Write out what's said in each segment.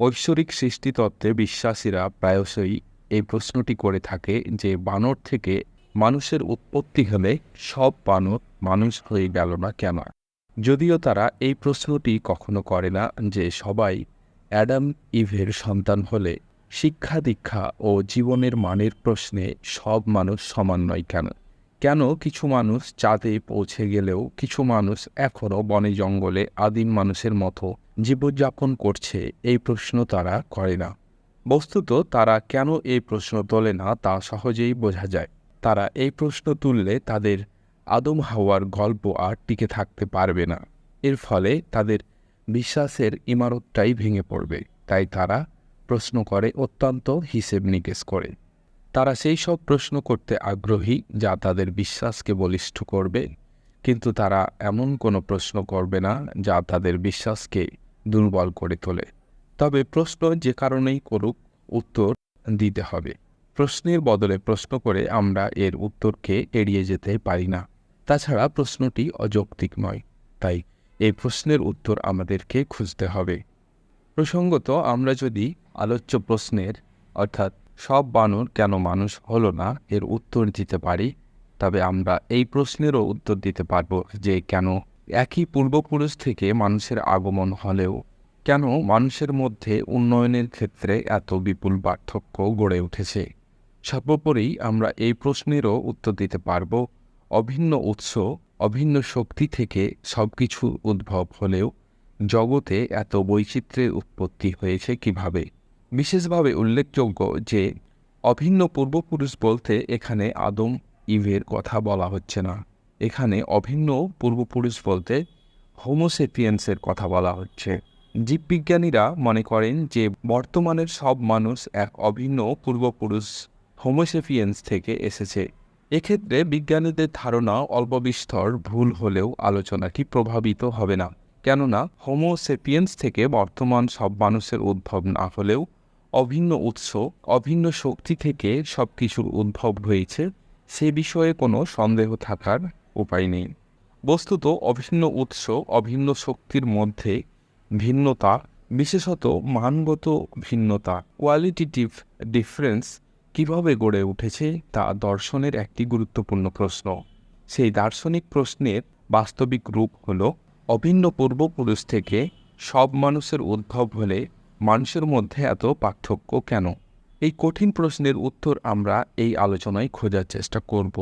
ঐশ্বরিক সৃষ্টিতত্ত্বে বিশ্বাসীরা প্রায়শই এই প্রশ্নটি করে থাকে যে বানর থেকে মানুষের উৎপত্তি হলে সব বানর মানুষ হয়ে গেল না কেন? যদিও তারা এই প্রশ্নটি কখনো করে না যে সবাই অ্যাডাম ইভের সন্তান হলে শিক্ষা দীক্ষা ও জীবনের মানের প্রশ্নে সব মানুষ সমান নয় কেন? কেন কিছু মানুষ চাঁদে পৌঁছে গেলেও কিছু মানুষ এখনও বনে জঙ্গলে আদিম মানুষের মতো জীবনযাপন করছে এই প্রশ্ন তারা করে না। বস্তুত তারা কেন এই প্রশ্ন তোলে না তা সহজেই বোঝা যায়। তারা এই প্রশ্ন তুললে তাদের আদম হাওয়ার গল্প আর টিকে থাকতে পারবে না। এর ফলে তাদের বিশ্বাসের ইমারতটাই ভেঙে পড়বে। তাই তারা প্রশ্ন করে অত্যন্ত হিসেব নিকেশ করে। তারা সেই সব প্রশ্ন করতে আগ্রহী যা তাদের বিশ্বাসকে বলিষ্ঠ করবে। কিন্তু তারা এমন কোনো প্রশ্ন করবে না যা তাদের বিশ্বাসকে দুর্বল করে তোলে। তবে প্রশ্ন যে কারণেই করুক, উত্তর দিতে হবে। প্রশ্নের বদলে প্রশ্ন করে আমরা এর উত্তরকে এড়িয়ে যেতে পারি না। তাছাড়া প্রশ্নটি অযৌক্তিক নয়, তাই এই প্রশ্নের উত্তর আমাদেরকে খুঁজতে হবে। প্রসঙ্গত আমরা যদি আলোচ্য প্রশ্নের, অর্থাৎ সব বানর কেন মানুষ হলো না? এর উত্তর দিতে পারি। তবে আমরা এই প্রশ্নেরও উত্তর দিতে পারব যে কেন একই পূর্বপুরুষ থেকে মানুষের আগমন হলেও কেন মানুষের মধ্যে উন্নয়নের ক্ষেত্রে এত বিপুল পার্থক্য গড়ে উঠেছে। সর্বোপরি আমরা এই প্রশ্নেরও উত্তর দিতে পারব, অভিন্ন উৎস, অভিন্ন শক্তি থেকে সব কিছু উদ্ভব হলেও জগতে এত বৈচিত্র্যের উৎপত্তি হয়েছে কীভাবে? বিশেষভাবে উল্লেখযোগ্য যে, অভিন্ন পূর্বপুরুষ বলতে এখানে আদম ইভের কথা বলা হচ্ছে না। এখানে অভিন্ন পূর্বপুরুষ বলতে হোমোসেপিয়েন্সের কথা বলা হচ্ছে। জীববিজ্ঞানীরা মনে করেন যে, বর্তমানের সব মানুষ এক অভিন্ন পূর্বপুরুষ হোমোসেপিয়েন্স থেকে এসেছে। এক্ষেত্রে বিজ্ঞানীদের ধারণা অল্পবিস্তর, ভুল হলেও আলোচনাটি প্রভাবিত হবে না। কেননা হোমোসেপিয়েন্স থেকে বর্তমান সব মানুষের উদ্ভব না হলেও অভিন্ন উৎস, অভিন্ন শক্তি থেকে সব কিছুর উদ্ভব হয়েছে, সে বিষয়ে কোনো সন্দেহ থাকার উপায় নেই। বস্তুত অভিন্ন উৎস, অভিন্ন শক্তির মধ্যে ভিন্নতা, বিশেষত মানগত ভিন্নতা কোয়ালিটিটিভ ডিফারেন্স কীভাবে গড়ে উঠেছে তা দর্শনের একটি গুরুত্বপূর্ণ প্রশ্ন। সেই দার্শনিক প্রশ্নের বাস্তবিক রূপ হল, অভিন্ন পূর্বপুরুষ থেকে সব মানুষের উদ্ভব হলে মানুষের মধ্যে এত পার্থক্য কেন? এই কঠিন প্রশ্নের উত্তর আমরা এই আলোচনায় খোঁজার চেষ্টা করব।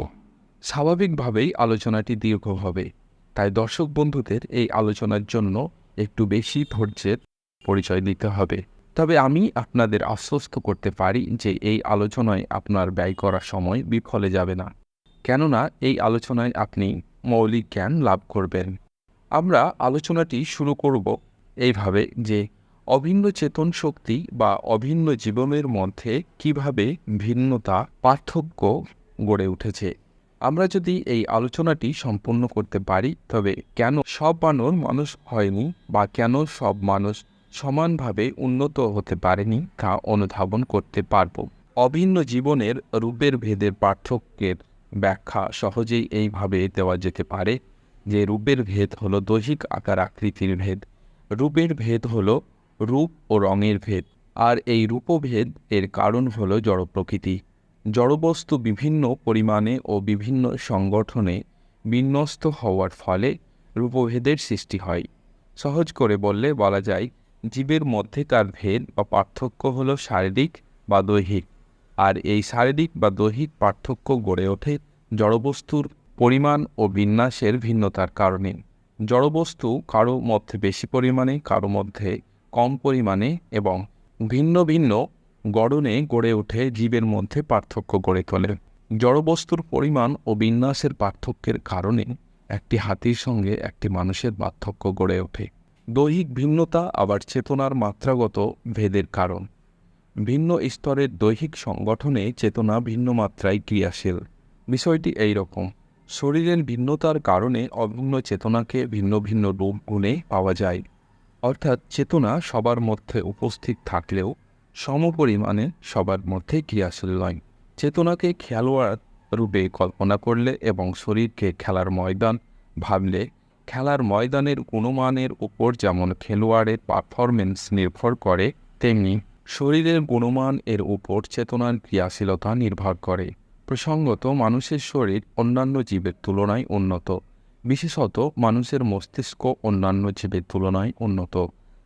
স্বাভাবিকভাবেই আলোচনাটি দীর্ঘ হবে, তাই দর্শক বন্ধুদের এই আলোচনার জন্য একটু বেশি ধৈর্যের পরিচয় দিতে হবে। তবে আমি আপনাদের আশ্বস্ত করতে পারি যে এই আলোচনায় আপনার ব্যয় করার সময় বিফলে যাবে না। কেননা এই আলোচনায় আপনি মৌলিক জ্ঞান লাভ করবেন। আমরা আলোচনাটি শুরু করব এইভাবে যে অভিন্ন চেতন শক্তি বা অভিন্ন জীবনের মধ্যে কীভাবে ভিন্নতা, পার্থক্য গড়ে উঠেছে? আমরা যদি এই আলোচনাটি সম্পূর্ণ করতে পারি, তবে কেন সব বানর মানুষ হয়নি বা কেন সব মানুষ সমানভাবে উন্নত হতে পারেনি তা অনুধাবন করতে পারব। অভিন্ন জীবনের রূপের ভেদের পার্থক্যের ব্যাখ্যা সহজেই এইভাবে দেওয়া যেতে পারে যে রূপের ভেদ হলো দৈহিক আকার আকৃতির ভেদ। রূপের ভেদ হলো রূপ ও রঙের ভেদ। আর এই রূপভেদ এর কারণ হল জড় প্রকৃতি। জড়বস্তু বিভিন্ন পরিমাণে ও বিভিন্ন সংগঠনে বিন্যস্ত হওয়ার ফলে রূপভেদের সৃষ্টি হয়। সহজ করে বললে বলা যায়, জীবের মধ্যে তার ভেদ বা পার্থক্য হল শারীরিক বা দৈহিক। আর এই শারীরিক বা দৈহিক পার্থক্য গড়ে ওঠে জড়বস্তুর পরিমাণ ও বিন্যাসের ভিন্নতার কারণে। জড়বস্তু কারও মধ্যে বেশি পরিমাণে, কারও মধ্যে কম পরিমাণে এবং ভিন্ন ভিন্ন গড়নে গড়ে ওঠে জীবের মধ্যে পার্থক্য গড়ে তোলে। জড়বস্তুর পরিমাণ ও বিন্যাসের পার্থক্যের কারণে একটি হাতির সঙ্গে একটি মানুষের পার্থক্য গড়ে ওঠে। দৈহিক ভিন্নতা আবার চেতনার মাত্রাগত ভেদের কারণ। ভিন্ন স্তরের দৈহিক সংগঠনে চেতনা ভিন্ন মাত্রায় ক্রিয়াশীল। বিষয়টি এই রকম। শরীরের ভিন্নতার কারণে অভিন্ন চেতনাকে ভিন্ন ভিন্ন রূপ গুণে পাওয়া যায়। অর্থাৎ চেতনা সবার মধ্যে উপস্থিত থাকলেও সমপরিমাণে সবার মধ্যে ক্রিয়াশীল নয়। চেতনাকে খেলোয়াড় রূপে কল্পনা করলে এবং শরীরকে খেলার ময়দান ভাবলে খেলার ময়দানের গুণমানের উপর যেমন খেলোয়াড়ের পারফরমেন্স নির্ভর করে, তেমনি শরীরের গুণমান এর উপর চেতনার ক্রিয়াশীলতা নির্ভর করে। প্রসঙ্গত, মানুষের শরীর অন্যান্য জীবের তুলনায় উন্নত। বিশেষত মানুষের মস্তিষ্ক অন্যান্য জীবের তুলনায় উন্নত।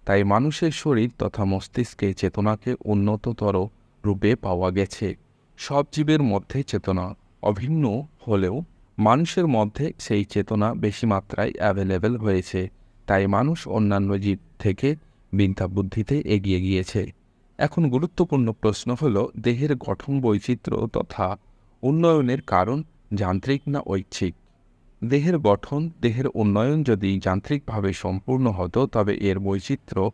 তাই মানুষের শরীর তথা মস্তিষ্কে চেতনাকে উন্নততর রূপে পাওয়া গেছে। সব জীবের মধ্যে চেতনা অভিন্ন হলেও মানুষের মধ্যে সেই চেতনা বেশি মাত্রায় অ্যাভেলেবেল হয়েছে। তাই মানুষ অন্যান্য জীব থেকে বিদ্যা বুদ্ধিতে এগিয়ে গিয়েছে। এখন গুরুত্বপূর্ণ প্রশ্ন হল, দেহের গঠন বৈচিত্র্য তথা উন্নয়নের কারণ যান্ত্রিক না ঐচ্ছিক? দেহের গঠন, দেহের উন্নয়ন যদি যান্ত্রিকভাবে সম্পূর্ণ হতো, তবে এর বৈচিত্র্য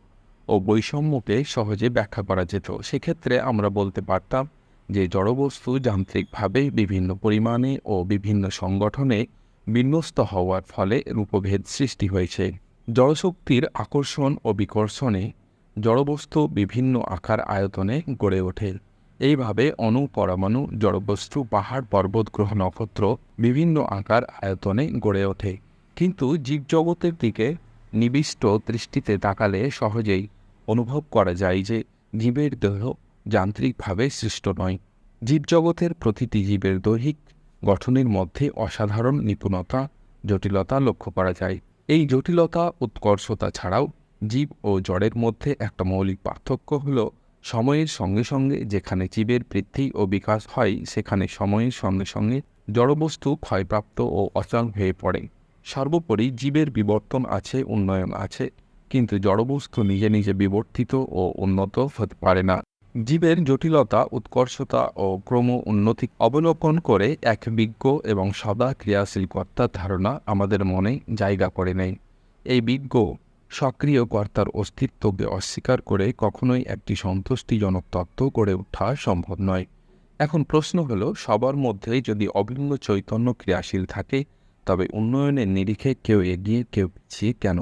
ও বৈষম্যকে সহজে ব্যাখ্যা করা যেত। সেক্ষেত্রে আমরা বলতে পারতাম যে জড়বস্তু যান্ত্রিকভাবে বিভিন্ন পরিমাণে ও বিভিন্ন সংগঠনে বিন্যস্ত হওয়ার ফলে রূপভেদ সৃষ্টি হয়েছে। জড়শক্তির আকর্ষণ ও বিকর্ষণে জড়বস্তু বিভিন্ন আকার আয়তনে গড়ে ওঠে। এইভাবে অণু, পরমাণু, জড়বস্তু, পাহাড়, পর্বত, গ্রহ, নক্ষত্র, বিভিন্ন আকার আয়তনে গড়ে ওঠে। কিন্তু জীবজগতের দিকে নিবিষ্ট দৃষ্টিতে তাকালে সহজেই অনুভব করা যায় যে জীবের দেহ যান্ত্রিকভাবে সৃষ্ট নয়। জীবজগতের প্রতিটি জীবের দৈহিক গঠনের মধ্যে অসাধারণ নিপুণতা, জটিলতা লক্ষ্য করা যায়। এই জটিলতা, উৎকর্ষতা ছাড়াও জীব ও জড়ের মধ্যে একটা মৌলিক পার্থক্য হল সময়ের সঙ্গে সঙ্গে যেখানে জীবের বৃদ্ধি ও বিকাশ হয়, সেখানে সময়ের সঙ্গে সঙ্গে জড়বস্তু ক্ষয়প্রাপ্ত ও অচল হয়ে পড়ে। সর্বোপরি জীবের বিবর্তন আছে, উন্নয়ন আছে, কিন্তু জড়বস্তু নিজে নিজে বিবর্তিত ও উন্নত হতে পারে না। জীবের জটিলতা, উৎকর্ষতা ও ক্রম উন্নতি অবলোকন করে এক বিজ্ঞ এবং সদা ক্রিয়াশীল কর্তার ধারণা আমাদের মনে জায়গা করে নেয়। এই বিজ্ঞ সক্রিয় কর্তার অস্তিত্বকে অস্বীকার করে কখনোই একটি সন্তুষ্টিজনক তত্ত্ব গড়ে ওঠা সম্ভব নয়। এখন প্রশ্ন হল, সবার মধ্যেই যদি অভিন্ন চৈতন্য ক্রিয়াশীল থাকে, তবে উন্নয়নের নিরিখে কেউ এগিয়ে, কেউ পিছিয়ে কেন?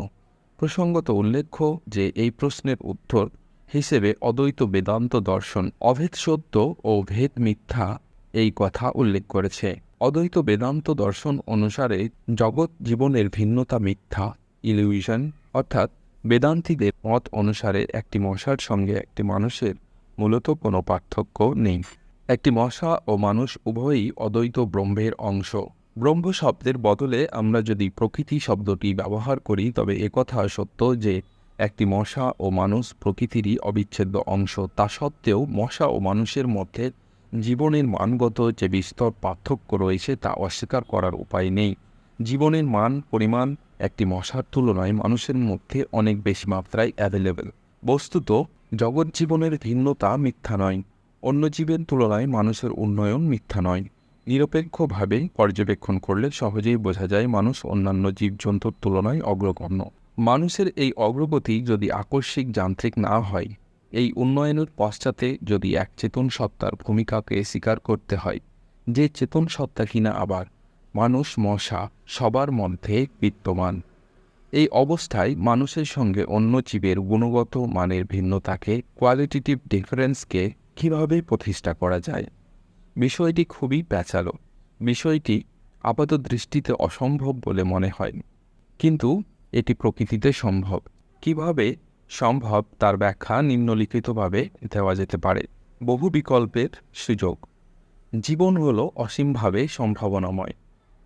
প্রসঙ্গত উল্লেখ্য যে এই প্রশ্নের উত্তর হিসেবে অদ্বৈত বেদান্ত দর্শন অভেদ সত্য ও ভেদ মিথ্যা এই কথা উল্লেখ করেছে। অদ্বৈত বেদান্ত দর্শন অনুসারে জগৎ জীবনের ভিন্নতা মিথ্যা ইলিউশন অর্থাৎ বেদান্তীদের মত অনুসারে একটি মশার সঙ্গে একটি মানুষের মূলত কোনো পার্থক্য নেই। একটি মশা ও মানুষ উভয়ই অদ্বৈত ব্রহ্মের অংশ। ব্রহ্ম শব্দের বদলে আমরা যদি প্রকৃতি শব্দটি ব্যবহার করি, তবে একথা সত্য যে একটি মশা ও মানুষ প্রকৃতিরই অবিচ্ছেদ্য অংশ। তা সত্ত্বেও মশা ও মানুষের মধ্যে জীবনের মানগত যে বিস্তর পার্থক্য রয়েছে, তা অস্বীকার করার উপায় নেই। জীবনের মান, পরিমাণ একটি মশার তুলনায় মানুষের মধ্যে অনেক বেশি মাত্রায় অ্যাভেলেবেল বস্তুত, জগৎ জীবনের ভিন্নতা মিথ্যা নয়, অন্য জীবের তুলনায় মানুষের উন্নয়ন মিথ্যা নয়। নিরপেক্ষভাবে পর্যবেক্ষণ করলে সহজেই বোঝা যায় মানুষ অন্যান্য জীবজন্তুর তুলনায় অগ্রগণ্য। মানুষের এই অগ্রগতি যদি আকস্মিক যান্ত্রিক না হয়, এই উন্নয়নের পশ্চাতে যদি এক চেতন সত্তার ভূমিকাকে স্বীকার করতে হয়, যে চেতন সত্তা কিনা আবার মানুষ মশা সবার মধ্যে বিদ্যমান। এই অবস্থায় মানুষের সঙ্গে অন্য জীবের গুণগত মানের ভিন্নতাকে কোয়ালিটিটিভ ডিফারেন্সকে কীভাবে প্রতিষ্ঠা করা যায়? বিষয়টি খুবই প্যাচালো। বিষয়টি আপাত দৃষ্টিতে অসম্ভব বলে মনে হয়। কিন্তু এটি প্রকৃতিতে সম্ভব। কীভাবে সম্ভব তার ব্যাখ্যা নিম্নলিখিতভাবে দেওয়া যেতে পারে। বহু বিকল্পের সুযোগ। জীবন হল অসীমভাবে সম্ভাবনাময়।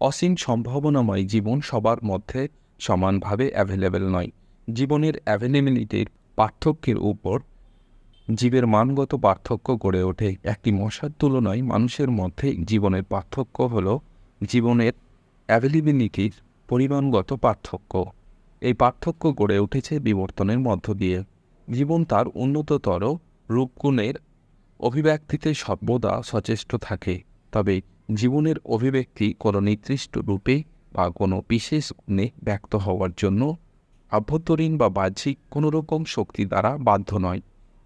অসীম সম্ভাবনাময় জীবন সবার মধ্যে সমানভাবে অ্যাভেলেবেল নয়। জীবনের অ্যাভেলেবিলিটির পার্থক্যের উপর জীবের মানগত পার্থক্য গড়ে ওঠে। একটি মশার তুলনায় মানুষের মধ্যে জীবনের পার্থক্য হল জীবনের অ্যাভেলেবিলিটির পরিমাণগত পার্থক্য। এই পার্থক্য গড়ে উঠেছে বিবর্তনের মধ্য দিয়ে। জীবন তার উন্নততর রূপগুণের অভিব্যক্তিতে সর্বদা সচেষ্ট থাকে। তবে জীবনের অভিব্যক্তি কোনো নির্দিষ্ট রূপে বা কোনো বিশেষ গুণে ব্যক্ত হওয়ার জন্য আভ্যন্তরীণ বা বাহ্যিক কোনো রকম শক্তি দ্বারা বাধ্য নয়।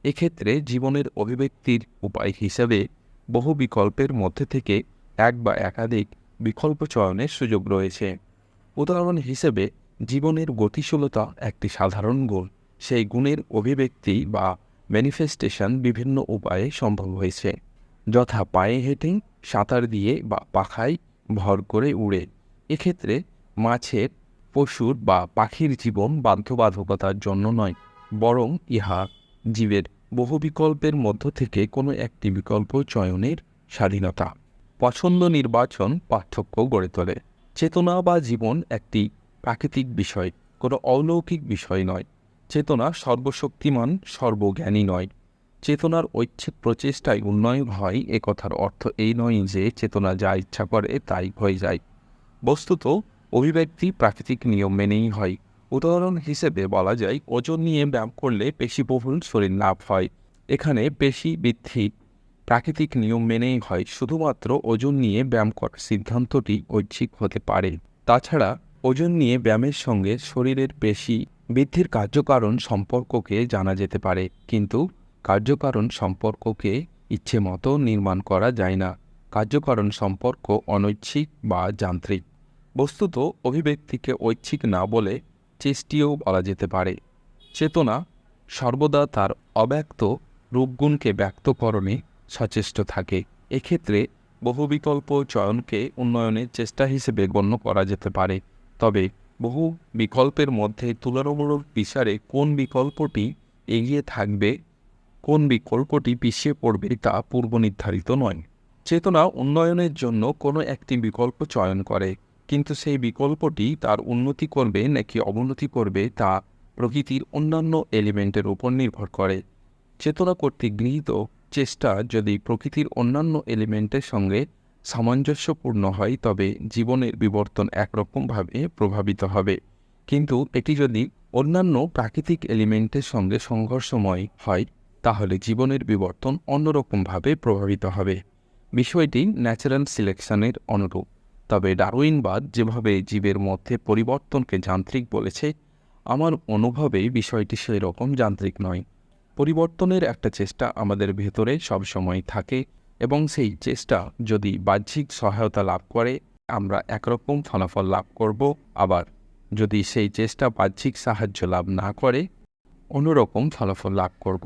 এক্ষেত্রে জীবনের অভিব্যক্তির উপায় হিসেবে বহু বিকল্পের মধ্যে থেকে এক বা একাধিক বিকল্প চয়নের সুযোগ রয়েছে। উদাহরণ হিসেবে, জীবনের গতিশীলতা একটি সাধারণ গুণ। সেই গুণের অভিব্যক্তি বা ম্যানিফেস্টেশন বিভিন্ন উপায়ে সম্ভব হয়েছে। যথা পায়ে হেঁটে সাঁতার দিয়ে বা পাখায় ভর করে উড়ে। এক্ষেত্রে মাছের, পশুর বা পাখির জীবন বাধ্যবাধকতার জন্য নয়, বরং ইহা জীবের বহু বিকল্পের মধ্য থেকে কোনো একটি বিকল্প চয়নের স্বাধীনতা। পছন্দ নির্বাচন পার্থক্য গড়ে তোলে। চেতনা বা জীবন একটি প্রাকৃতিক বিষয়, কোনো অলৌকিক বিষয় নয়। চেতনা সর্বশক্তিমান, সর্বজ্ঞানী নয়। চেতনার ঐচ্ছিক প্রচেষ্টায় উন্নয়ন হয় এ কথার অর্থ এই নয় যে চেতনা যা ইচ্ছা করে তাই হয়ে যায়। বস্তুত অভিব্যক্তি প্রাকৃতিক নিয়ম মেনেই হয়। উদাহরণ হিসেবে বলা যায়, ওজন নিয়ে ব্যায়াম করলে পেশিবহুল শরীর লাভ হয়। এখানে পেশি বৃদ্ধি প্রাকৃতিক নিয়ম মেনেই হয়, শুধুমাত্র ওজন নিয়ে ব্যায়াম করার সিদ্ধান্তটি ঐচ্ছিক হতে পারে। তাছাড়া, ওজন নিয়ে ব্যায়ামের সঙ্গে শরীরের পেশি বৃদ্ধির কার্যকারণ সম্পর্ককে জানা যেতে পারে, কিন্তু কার্যকারণ সম্পর্ককে ইচ্ছে মতো নির্মাণ করা যায় না। কার্যকারণ সম্পর্ক অনৈচ্ছিক বা যান্ত্রিক। বস্তুত অভিব্যক্তিকে ঐচ্ছিক না বলে চেষ্টিও বলা যেতে পারে। চেতনা সর্বদা তার অব্যক্ত রূপগুণকে ব্যক্তকরণে সচেষ্ট থাকে। এক্ষেত্রে বহু বিকল্প চয়নকে উন্নয়নের চেষ্টা হিসেবে গণ্য করা যেতে পারে। তবে বহু বিকল্পের মধ্যে তুলনামূলক বিচারে কোন বিকল্পটি এগিয়ে থাকবে কোন বিকল্পটি পিছিয়ে পড়বে তা পূর্ব নির্ধারিত নয়। চেতনা উন্নয়নের জন্য কোনো একটি বিকল্প চয়ন করে, কিন্তু সেই বিকল্পটি তার উন্নতি করবে নাকি অবনতি করবে তা প্রকৃতির অন্যান্য এলিমেন্টের উপর নির্ভর করে। চেতনা কর্তৃক গৃহীত চেষ্টা যদি প্রকৃতির অন্যান্য এলিমেন্টের সঙ্গে সামঞ্জস্যপূর্ণ হয়, তবে জীবনের বিবর্তন একরকমভাবে প্রভাবিত হবে। কিন্তু এটি যদি অন্যান্য প্রাকৃতিক এলিমেন্টের সঙ্গে সংঘর্ষময় হয় তাহলে জীবনের বিবর্তন অন্যরকমভাবে প্রভাবিত হবে। বিষয়টি ন্যাচারাল সিলেকশনের অনুরূপ। তবে ডারউইনবাদ যেভাবে জীবের মধ্যে পরিবর্তনকে যান্ত্রিক বলেছে, আমার অনুভবে বিষয়টি সেই রকম যান্ত্রিক নয়। পরিবর্তনের একটা চেষ্টা আমাদের ভেতরে সবসময় থাকে এবং সেই চেষ্টা যদি বাহ্যিক সহায়তা লাভ করে, আমরা একরকম ফলাফল লাভ করব। আবার যদি সেই চেষ্টা বাহ্যিক সাহায্য লাভ না করে, অন্যরকম ফলাফল লাভ করব।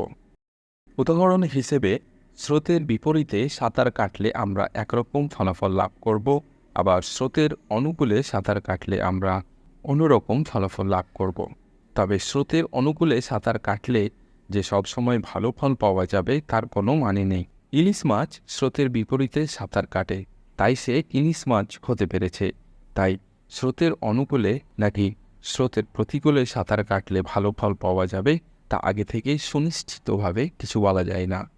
উদাহরণ হিসেবে, স্রোতের বিপরীতে সাঁতার কাটলে আমরা একরকম ফলাফল লাভ করব, আবার স্রোতের অনুকূলে সাঁতার কাটলে আমরা অন্যরকম ফলাফল লাভ করব। তবে স্রোতের অনুকূলে সাঁতার কাটলে যে সবসময় ভালো ফল পাওয়া যাবে তার কোনো মানে নেই। ইলিশ মাছ স্রোতের বিপরীতে সাঁতার কাটে, তাই সে ইলিশ মাছ হতে পেরেছে। তাই স্রোতের অনুকূলে নাকি স্রোতের প্রতিকূলে সাঁতার কাটলে ভালো ফল পাওয়া যাবে তা আগে থেকেই সুনিশ্চিতভাবে কিছু বলা যায় না।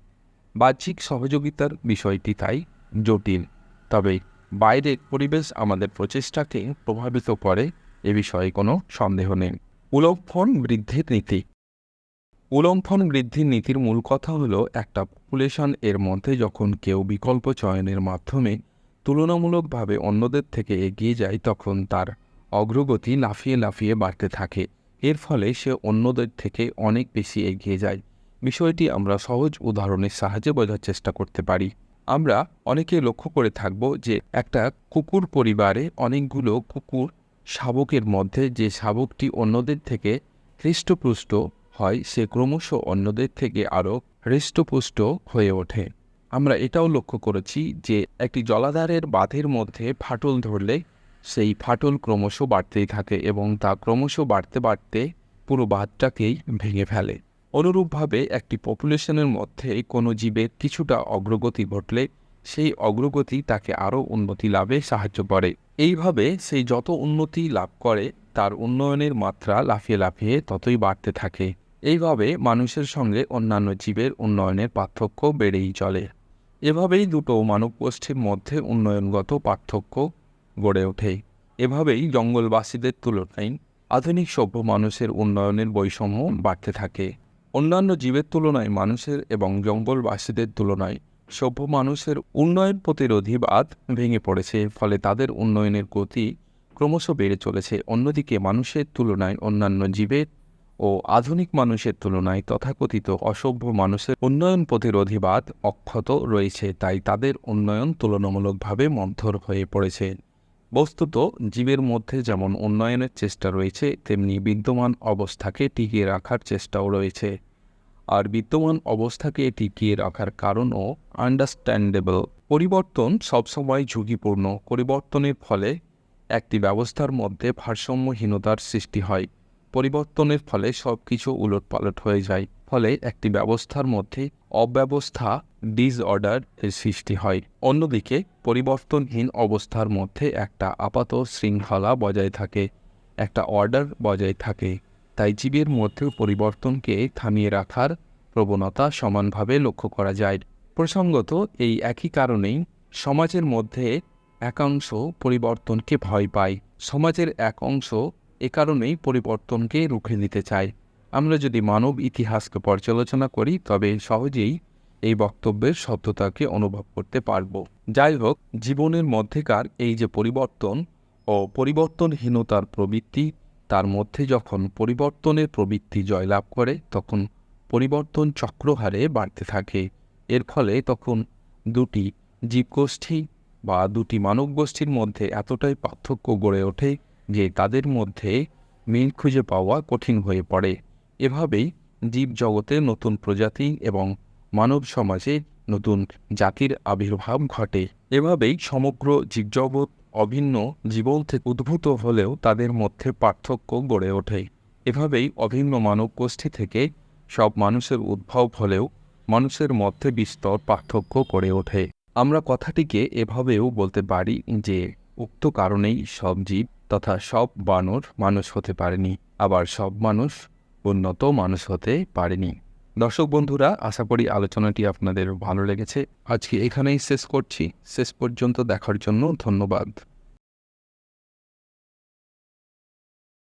বাহ্যিক সহযোগিতার বিষয়টি তাই জটিল। তবে বাইরের পরিবেশ আমাদের প্রচেষ্টাকে প্রভাবিত করে, এ বিষয়ে কোনো সন্দেহ নেই। উলম্ফন বৃদ্ধির নীতি। উলম্ফন বৃদ্ধির নীতির মূল কথা হলো একটা পপুলেশন এর মধ্যে যখন কেউ বিকল্প চয়নের মাধ্যমে তুলনামূলকভাবে অন্যদের থেকে এগিয়ে যায়, তখন তার অগ্রগতি লাফিয়ে লাফিয়ে বাড়তে থাকে। এর ফলে সে অন্যদের থেকে অনেক বেশি এগিয়ে যায়। বিষয়টি আমরা সহজ উদাহরণের সাহায্যে বোঝার চেষ্টা করতে পারি। আমরা অনেকে লক্ষ্য করে থাকব যে একটা কুকুর পরিবারে অনেকগুলো কুকুর শাবকের মধ্যে যে শাবকটি অন্যদের থেকে হৃষ্টপুষ্ট হয়, সে ক্রমশ অন্যদের থেকে আরও হৃষ্টপুষ্ট হয়ে ওঠে। আমরা এটাও লক্ষ্য করেছি যে একটি জলাধারের বাঁধের মধ্যে ফাটল ধরলে সেই ফাটল ক্রমশ বাড়তেই থাকে এবং তা ক্রমশ বাড়তে বাড়তে পুরো বাঁধটাকেই ভেঙে ফেলে। অনুরূপভাবে একটি পপুলেশনের মধ্যে কোনো জীবের কিছুটা অগ্রগতি ঘটলে সেই অগ্রগতি তাকে আরও উন্নতি লাভে সাহায্য করে। এইভাবে সেই যত উন্নতি লাভ করে, তার উন্নয়নের মাত্রা লাফিয়ে লাফিয়ে ততই বাড়তে থাকে। এইভাবে মানুষের সঙ্গে অন্যান্য জীবের উন্নয়নের পার্থক্য বেড়েই চলে। এভাবেই দুটো মানব গোষ্ঠীর মধ্যে উন্নয়নগত পার্থক্য গড়ে ওঠে। এভাবেই জঙ্গলবাসীদের তুলনায় আধুনিক সভ্য মানুষের উন্নয়নের বৈষম্য বাড়তে থাকে। অন্যান্য জীবের তুলনায় মানুষের এবং জঙ্গলবাসীদের তুলনায় সভ্য মানুষের উন্নয়ন প্রতিরোধীবাদ ভেঙে পড়েছে, ফলে তাদের উন্নয়নের গতি ক্রমশ বেড়ে চলেছে। অন্যদিকে মানুষের তুলনায় অন্যান্য জীবের ও আধুনিক মানুষের তুলনায় তথাকথিত অসভ্য মানুষের উন্নয়ন প্রতিরোধীবাদ অক্ষত রয়েছে, তাই তাদের উন্নয়ন তুলনামূলকভাবে মন্থর হয়ে পড়েছে। বস্তুত জীবের মধ্যে যেমন উন্নয়নের চেষ্টা রয়েছে, তেমনি বিদ্যমান অবস্থাকে টিকিয়ে রাখার চেষ্টাও রয়েছে। আর বিদ্যমান অবস্থাকে টিকিয়ে রাখার কারণও আন্ডারস্ট্যান্ডেবল পরিবর্তন সবসময় ঝুঁকিপূর্ণ। পরিবর্তনের ফলে একটি ব্যবস্থার মধ্যে ভারসাম্যহীনতার সৃষ্টি হয়। পরিবর্তনের ফলে সব কিছু উলটপালট হয়ে যায়। ফলে একটি ব্যবস্থার মধ্যে অব্যবস্থা ডিসঅর্ডার এর সৃষ্টি হয়। অন্যদিকে, পরিবর্তনহীন অবস্থার মধ্যে একটা আপাত শৃঙ্খলা বজায় থাকে, একটা অর্ডার বজায় থাকে। তাই জীবের মধ্যে পরিবর্তনকে থামিয়ে রাখার প্রবণতা সমানভাবে লক্ষ্য করা যায়। প্রসঙ্গত, এই একই কারণেই সমাজের মধ্যে একাংশ পরিবর্তনকে ভয় পায়। সমাজের এক অংশ এ কারণেই পরিবর্তনকে রুখে দিতে চায়। আমরা যদি মানব ইতিহাসকে পর্যালোচনা করি, তবে সহজেই এই বক্তব্যের সত্যতাকে অনুভব করতে পারব। যাই হোক, জীবনের মধ্যেকার এই যে পরিবর্তন ও পরিবর্তনহীনতার প্রবৃত্তি, তার মধ্যে যখন পরিবর্তনের প্রবৃত্তি জয়লাভ করে, তখন পরিবর্তন চক্রহারে বাড়তে থাকে। এর ফলে তখন দুটি জীবগোষ্ঠী বা দুটি মানব গোষ্ঠীর মধ্যে এতটাই পার্থক্য গড়ে ওঠে যে তাদের মধ্যে মিল খুঁজে পাওয়া কঠিন হয়ে পড়ে। এভাবেই জীবজগতে নতুন প্রজাতি এবং মানব সমাজে নতুন জাতির আবির্ভাব ঘটে। এভাবেই সমগ্র জীবজগৎ অভিন্ন জীবন থেকে উদ্ভূত হলেও তাদের মধ্যে পার্থক্য গড়ে ওঠে। এভাবেই অভিন্ন মানব গোষ্ঠী থেকে সব মানুষের উদ্ভব হলেও মানুষের মধ্যে বিস্তর পার্থক্য গড়ে ওঠে। আমরা কথাটিকে এভাবেও বলতে পারি যে, উক্ত কারণেই সব জীব তথা সব বানর মানুষ হতে পারেনি, আবার সব মানুষ উন্নত মানুষ হতে পারেনি। দর্শক বন্ধুরা, আশা করি আলোচনাটি আপনাদের ভালো লেগেছে। আজকে এখানেই শেষ করছি। শেষ পর্যন্ত দেখার জন্য ধন্যবাদ।